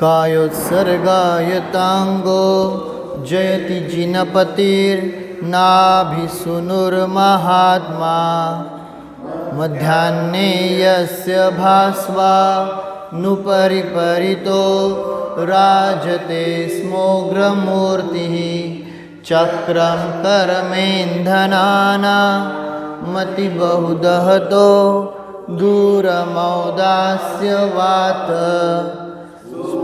कायोत्सर्गायताङ्गो जयति जिनपतिर्नाभिसुनुर्महात्मा मध्याह्ने यस्य भास्वा नुपरिपरितो राजते स्मोग्रमूर्तिः। चक्रं करमेन्धनाना मतिबहुदहतो दूरमौदास्य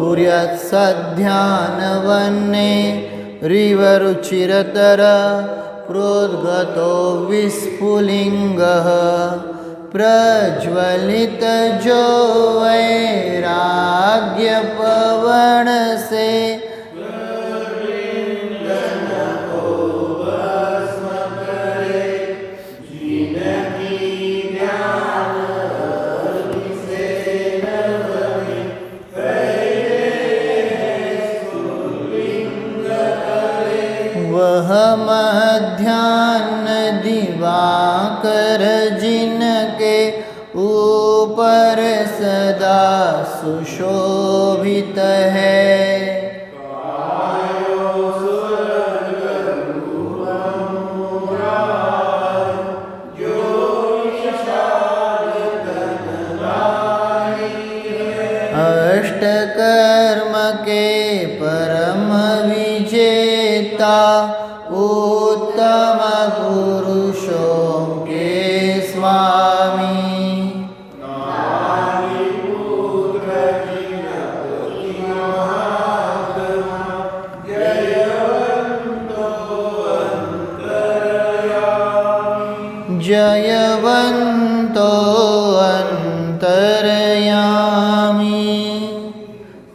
वात स्फुर्यत्सध्यानवन्ने रिवरुचिरतर प्रोद्गतो विस्फुलिङ्गः प्रज्वलितजो वैराग्यपवनसे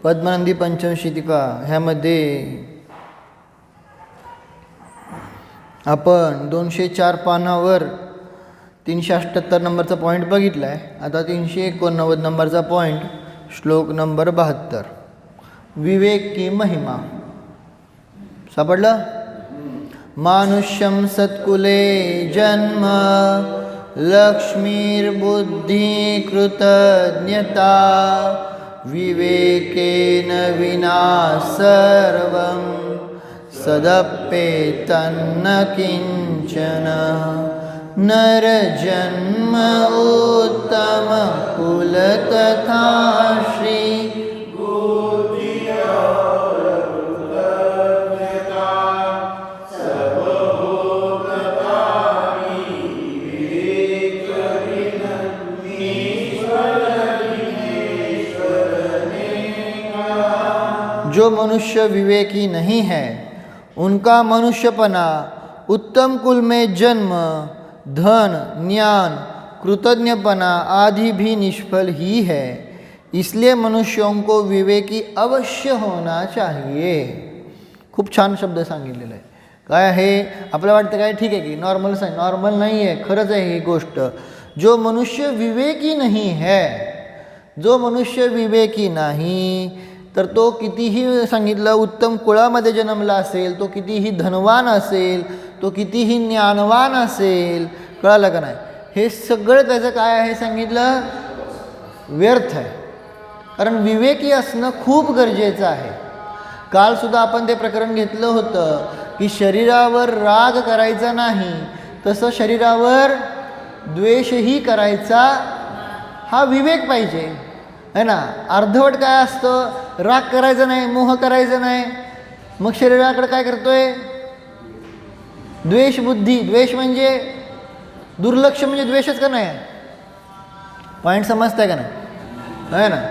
पद्मनंदी पंचमशितिका ह्यामध्ये आपण दोनशे चार पानावर तीनशे अठ्ठ्याहत्तर नंबरचा पॉईंट बघितला आहे आता तीनशे एकोणनव्वद नंबरचा पॉईंट श्लोक नंबर बहात्तर. विवेक की महिमा. सापडलं? मानुष्यम सत्कुले जन्म लक्ष्मीर्बुद्धिकृतज्ञता विवेकेन विना सर्वं सदप्येतन्न किञ्चन। नरजन्म उत्तमकुलतथा श्री मनुष्य विवेकी नहीं है, उनका मनुष्यपना उत्तम कुल में जन्म, धन, ज्ञान, कृतज्ञपना आदि भी निष्फल ही है। इसलिए मनुष्यों को विवेकी अवश्य होना चाहिए। खूप छान शब्द सांगितलेला आहे। काय आहे? आपल्याला ठीक आहे की नॉर्मल सांग नॉर्मल नाही आहे, खरंच आहे ही गोष्ट. जो मनुष्य विवेकी नाही है, जो मनुष्य विवेकी नाही तर तो कितीही सांगितलं उत्तम कुळामध्ये जन्मला असेल तो कितीही धनवान असेल तो कितीही ज्ञानवान असेल कळालं का नाही? हे सगळं त्याचं काय आहे सांगितलं? व्यर्थ आहे. कारण विवेकी असणं खूप गरजेचं आहे. कालसुद्धा आपण ते प्रकरण घेतलं होतं की शरीरावर राग करायचा नाही तसं शरीरावर द्वेषही करायचा हा विवेक पाहिजे. है ना? अर्धवट काय असतं? राग करायचा नाही मोह करायचा नाही. मग शरीराकडे काय करतोय? द्वेषबुद्धी द्वेष म्हणजे दुर्लक्ष म्हणजे द्वेषच का नाही? पॉईंट समजताय का नाही? आहे ना?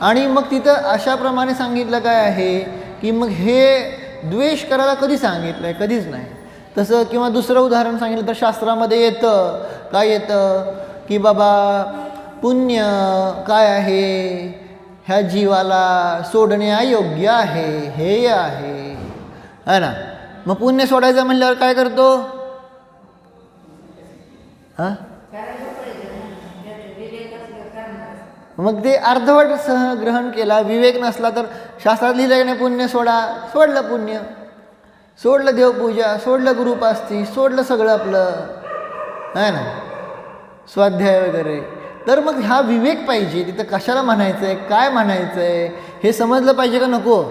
आणि मग तिथं अशाप्रमाणे सांगितलं काय आहे की मग हे द्वेष करायला कधी सांगितलं आहे कधीच नाही. तसं किंवा दुसरं उदाहरण सांगितलं तर शास्त्रामध्ये येतं. काय येतं? की बाबा पुण्य काय आहे? ह्या जीवाला सोडणे अयोग्य आहे हेय आहे. है ना? मग पुण्य सोडायचं म्हणल्यावर काय करतो? हां? मग ते अर्धवट सह ग्रहण केला विवेक नसला तर शास्त्रात लिहिलं की नाही पुण्य सोडा. सोडलं पुण्य. सोडलं देवपूजा सोडलं गुरुपास्ती सोडलं सगळं आपलं. है ना? स्वाध्याय वगैरे. तर मग हा विवेक पाहिजे. तिथं कशाला म्हणायचं आहे काय म्हणायचं आहे हे समजलं पाहिजे का नको?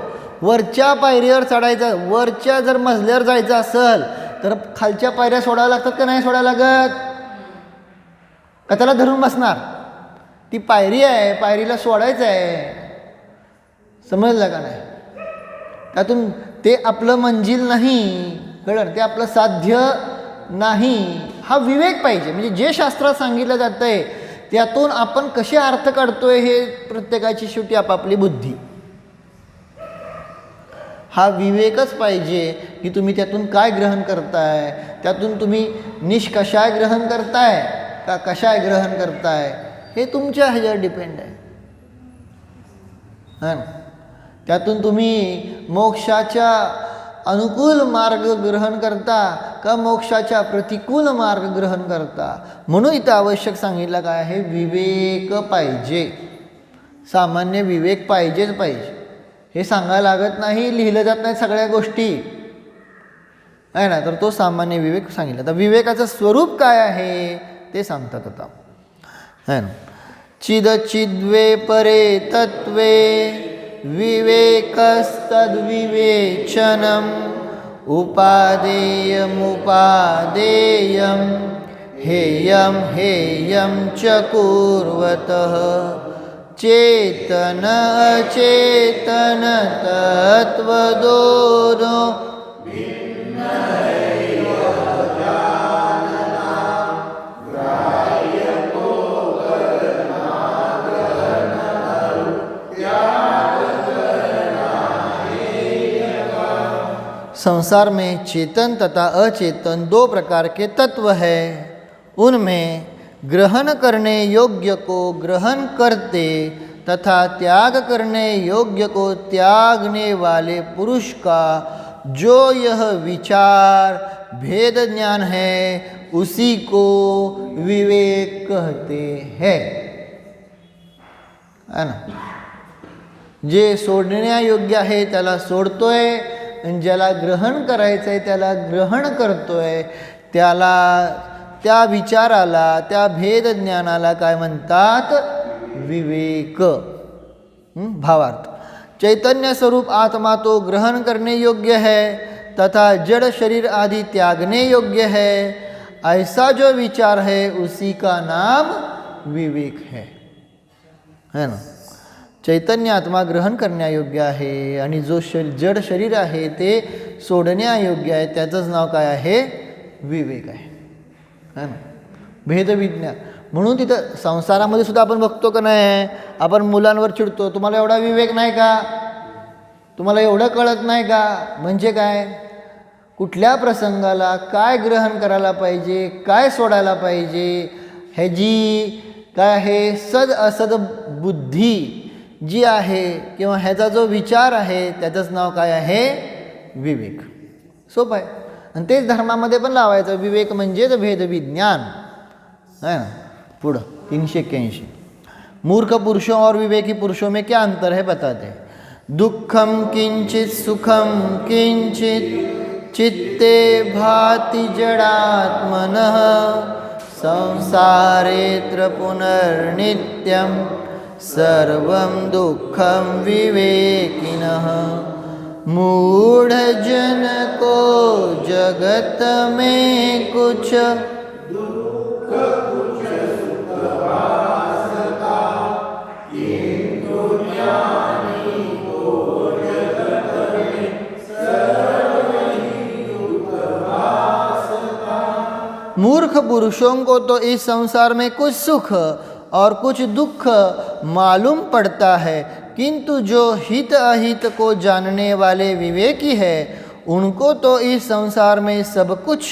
वरच्या पायरीवर चढायचं वरच्या जर मजल्यावर जायचं असेल तर खालच्या पायऱ्या सोडाव्या लागतात का नाही सोडायला लागत? का त्याला धरून बसणार? ती पायरी आहे पायरीला सोडायचं आहे. समजलं का नाही? त्यातून ते आपलं मंजिल नाही कळलं? ते आपलं साध्य नाही. हा विवेक पाहिजे. म्हणजे जे शास्त्रात सांगितलं जातं आहे त्यातून आपण कसे अर्थ काढतोय हे प्रत्येकाची शेवटी आपापली बुद्धी. हा विवेकच पाहिजे की तुम्ही त्यातून काय ग्रहण करताय त्यातून तुम्ही निष्कषाय ग्रहण करताय का कशाय ग्रहण करताय हे तुमच्या ह्याच्यावर डिपेंड आहे. हां त्यातून तुम्ही मोक्षाच्या अनुकूल मार्ग ग्रहण करता का मोक्षाच्या प्रतिकूल मार्ग ग्रहण करता? म्हणून इथं आवश्यक सांगितलं काय आहे? विवेक पाहिजे. सामान्य विवेक पाहिजेच पाहिजे. हे सांगायला लागत नाही लिहिलं जात नाही सगळ्या गोष्टी. आहे ना? तर तो सामान्य विवेक सांगितला. तर विवेकाचं स्वरूप काय आहे? ते सांगतात आता. है ना? चिदचिद्वे परे तत्वे विवेकस्तद्विवेचनम. उपादेयमुपादेयं हेयं हेयं च कुर्वतः चेतन अचेतन संसार में चेतन तथा अचेतन दो प्रकार के तत्व है। उनमें ग्रहण करने योग्य को ग्रहण करते तथा त्याग करने योग्य को त्यागने वाले पुरुष का जो यह विचार भेद ज्ञान है, उसी को विवेक कहते हैं। है ना? जे सोडण्यायोग्य आहे, त्याला सोडतोय आणि ज्याला ग्रहण करायचं आहे त्याला ग्रहण करतो आहे त्याला त्या विचाराला त्या भेद ज्ञानाला काय म्हणतात? विवेक. भावार्थ. चैतन्य स्वरूप आत्मा तो ग्रहण करने योग्य है तथा जड़ शरीर आदि त्यागने योग्य है. ऐसा जो विचार है उसी का नाम विवेक है. है ना? चैतन्य आत्मा ग्रहण करण्यायोग्य आहे आणि जो श जड शरीर आहे ते सोडण्यायोग्य आहे त्याचंच नाव काय आहे? विवेक आहे. है ना भेदविज्ञान म्हणून तिथं संसारामध्ये सुद्धा आपण बघतो का नाही? आपण मुलांवर चिडतो तुम्हाला एवढा विवेक नाही का? तुम्हाला एवढं कळत नाही का? म्हणजे काय? कुठल्या प्रसंगाला काय ग्रहण करायला पाहिजे? काय सोडायला पाहिजे? ह्याची काय आहे? सद असद बुद्धी. जी आहे किंवा ह्याचा जो विचार आहे त्याचंच नाव काय आहे? विवेक. सोपं आहे. आणि तेच धर्मामध्ये पण लावायचं. विवेक म्हणजेच भेदविज्ञान है ना? पुढं. तीनशे एक्क्याऐंशी. मूर्ख पुरुषों और विवेकी पुरुषों में क्या अंतर है बताते दुःखम किंचित सुखम किंचित चित्ते भाति जडात्मन संसारेत्र पुनर्नित्यं सर्वं दुःखं विवेकिनः। मूढ़जन को जगत में कुछ। मूर्ख पुरुषों को तो इस संसार में कुछ सुख और कुछ दुख मालूम पड़ता है किंतु जो हित अहित को जानने वाले विवेकी है उनको तो इस संसार में सब कुछ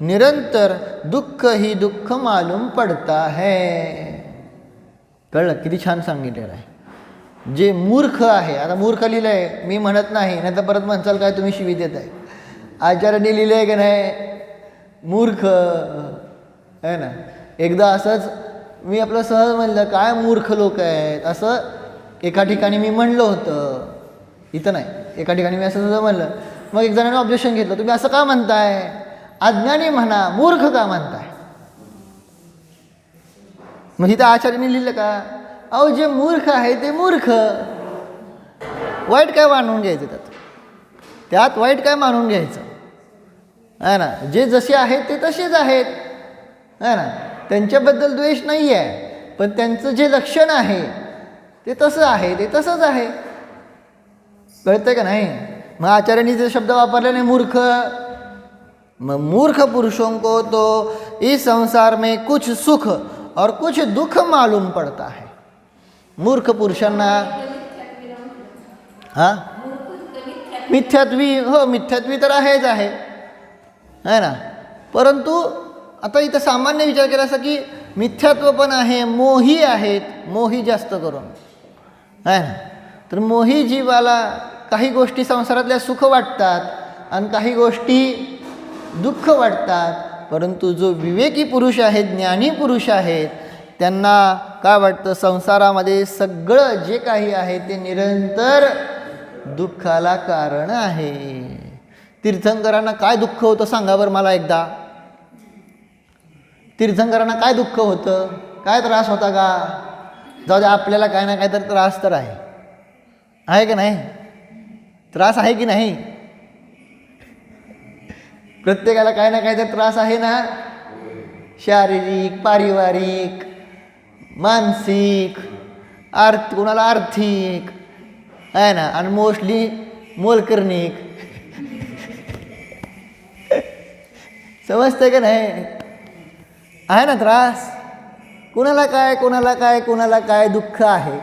निरंतर दुःख ही दुःख मालूम पडता है। कळलं? किती छान सांगितलेलं आहे. जे मूर्ख आहे आता मूर्ख लिहिलं आहे मी म्हणत नाही नाही तर परत म्हणसाल काय तुम्ही शिवी देत आहे. आचार्याने लिहिलं आहे की नाही मूर्ख आहे ना? एकदा असंच मी आपलं सहज म्हणलं काय मूर्ख लोक आहेत? असं एका ठिकाणी मी म्हणलं होतं. इथं नाही. एका ठिकाणी मी असं सुद्धा म्हणलं. मग एक जणांनी ऑब्जेक्शन घेतलं. तुम्ही असं का म्हणताय? अज्ञानी म्हणा मूर्ख का म्हणताय? मग तिथं आचार्याने लिहिलं का? अहो जे मूर्ख आहे ते मूर्ख. वाईट काय मानून घ्यायचं त्यात? त्यात वाईट काय मानून घ्यायचं? आहे ना? जे जसे आहेत ते तसेच आहेत. है ना? त्यांच्याबद्दल द्वेष नाही आहे पण त्यांचं जे लक्षण आहे ते तसं आहे ते तसंच आहे. कळतंय का नाही? मग आचार्यांनी जे शब्द वापरले नाही मूर्ख. मग मूर्ख पुरुषों को तो इस संसार में कुछ सुख और कुछ दुःख मालूम पड़ता है. मूर्ख पुरुषांना हां? मिथ्यात्वी हो मिथ्यात्वी तर आहेच आहे. है ना? परंतु आता इथं सामान्य विचार केला असा की मिथ्यात्व पण आहे मोही आहेत मोही जास्त करून. आहे ना? तर मोही जीवाला काही गोष्टी संसारातल्या सुख वाटतात आणि काही गोष्टी दुःख वाटतात. परंतु जो विवेकी पुरुष आहे ज्ञानी पुरुष आहेत त्यांना काय वाटतं? संसारामध्ये सगळं जे काही आहे ते निरंतर दुःखाला कारण आहे. तीर्थंकरांना काय दुःख होतं सांगा बरं मला एकदा. तीर्थंकरांना काय दुःख होतं? काय त्रास होता का? जाऊ द्या आपल्याला काय ना काय तर त्रास तर आहे. आहे का नाही? त्रास आहे की नाही? प्रत्येकाला काय ना काहीतरी तर त्रास आहे ना? शारीरिक पारिवारिक मानसिक आर्थ कोणाला आर्थिक आहे ना? आणि मोस्टली मोलकर्णिक. समजतंय का नाही? आहे ना त्रास? कुणाला काय कोणाला काय कोणाला काय दुःख आहे?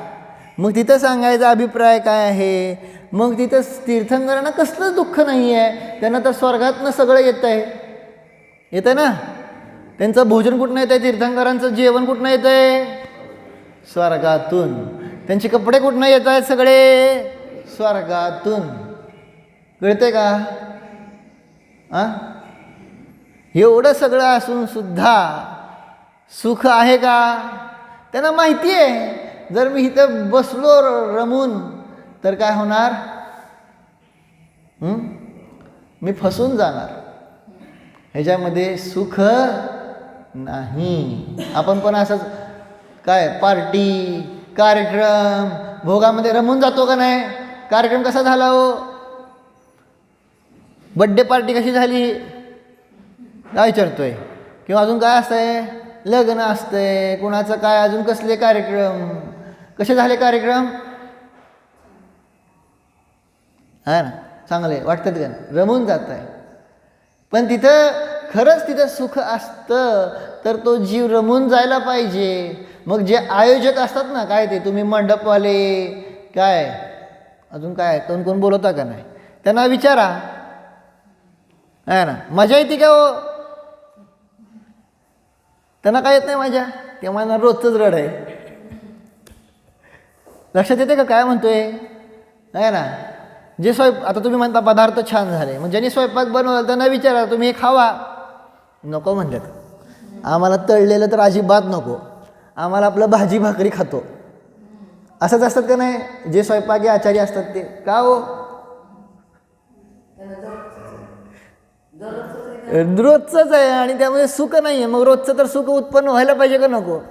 मग तिथं सांगायचा अभिप्राय काय आहे? मग तिथं तीर्थंकरांना कसलंच दुःख नाही आहे त्यांना तर स्वर्गातनं सगळं येतं आहे येतं ना? त्यांचं भोजन कुठनं येतं आहे तीर्थंकरांचं जेवण कुठनं येतं आहे स्वर्गातून. त्यांचे कपडे कुठनं येत आहेत सगळे? स्वर्गातून. कळते का? आ? एवढं सगळं असून सुद्धा सुख आहे का? त्यांना माहिती आहे. जर मी इथं बसलो र- रमून तर काय होणार? मी फसून जाणार. ह्याच्यामध्ये सुख नाही. आपण पण असंच काय पार्टी कार्यक्रम भोगामध्ये रमून जातो का नाही? कार्यक्रम कसा झाला हो? बड्डे पार्टी कशी झाली? काय विचारतोय? किंवा अजून काय असं आहे लग्न असतंय कुणाचं काय अजून कसले कार्यक्रम? कसे झाले कार्यक्रम? हा ना चांगले वाटतात का ना रमून जात आहे पण तिथं खरंच तिथं सुख असतं तर तो जीव रमून जायला पाहिजे. मग जे आयोजक असतात ना काय ते तुम्ही मंडपवाले काय? अजून काय कोण कोण बोलवता का नाही? त्यांना विचारा. आहे ना मजा येते का हो? त्यांना काय येत नाही माझ्या? ते मला रोजचंच रड आहे. लक्षात येते का काय म्हणतोय? आहे ना? जे स्वयं आता तुम्ही म्हणता पदार्थ छान झाले. मग ज्यांनी स्वयंपाक बनवला त्यांना विचारा तुम्ही हे खावा. नको म्हणतात. आम्हाला तळलेलं तर अजिबात नको. आम्हाला आपलं भाजी भाकरी खातो. असंच असतात का नाही? जे स्वयंपाकी आचारी असतात ते. का हो? रोजचंच आहे आणि त्यामध्ये सुख नाही आहे मग रोजचं तर सुख उत्पन्न व्हायला पाहिजे का नको?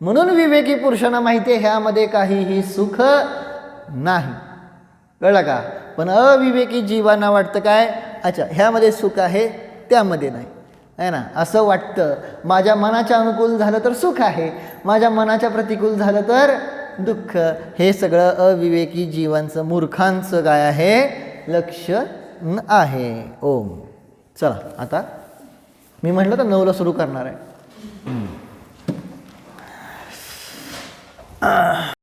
म्हणून विवेकी पुरुषांना माहिती आहे ह्यामध्ये काहीही सुख नाही. कळलं का? पण अविवेकी जीवांना वाटतं काय? अच्छा ह्यामध्ये सुख आहे त्यामध्ये नाही. आहे ना? असं वाटतं. माझ्या मनाच्या अनुकूल झालं तर सुख आहे. माझ्या मनाच्या प्रतिकूल झालं तर दुःख. हे सगळं अविवेकी जीवांचं मूर्खांचं काय आहे? लक्ष आहे. ओम. चला आता मी म्हटलं तर नऊला सुरू करणार आहे.